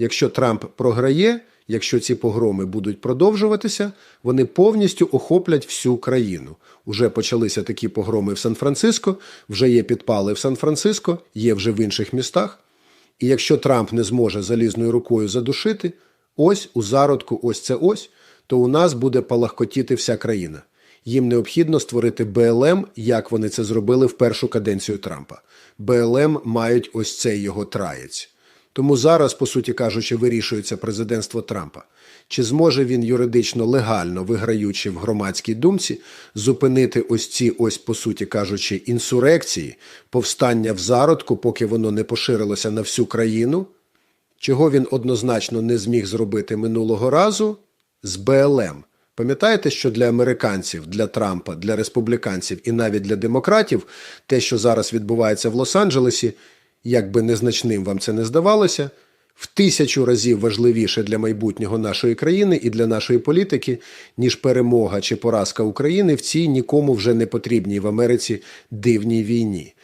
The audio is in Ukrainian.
якщо Трамп програє, якщо ці погроми будуть продовжуватися, вони повністю охоплять всю країну. Уже почалися такі погроми в Сан-Франциско, вже є підпали в Сан-Франциско, є вже в інших містах. І якщо Трамп не зможе залізною рукою задушити, ось у зародку, ось це ось, то у нас буде палахкотіти вся країна. Їм необхідно створити БЛМ, як вони це зробили в першу каденцію Трампа. БЛМ мають ось цей його траєць. Тому зараз, по суті кажучи, вирішується президентство Трампа. Чи зможе він юридично легально, виграючи в громадській думці, зупинити ось ці, ось, по суті кажучи, інсурекції, повстання в зародку, поки воно не поширилося на всю країну? Чого він однозначно не зміг зробити минулого разу з БЛМ. Пам'ятаєте, що для американців, для Трампа, для республіканців і навіть для демократів те, що зараз відбувається в Лос-Анджелесі, як би незначним вам це не здавалося, в тисячу разів важливіше для майбутнього нашої країни і для нашої політики, ніж перемога чи поразка України в цій нікому вже не потрібній в Америці дивній війні.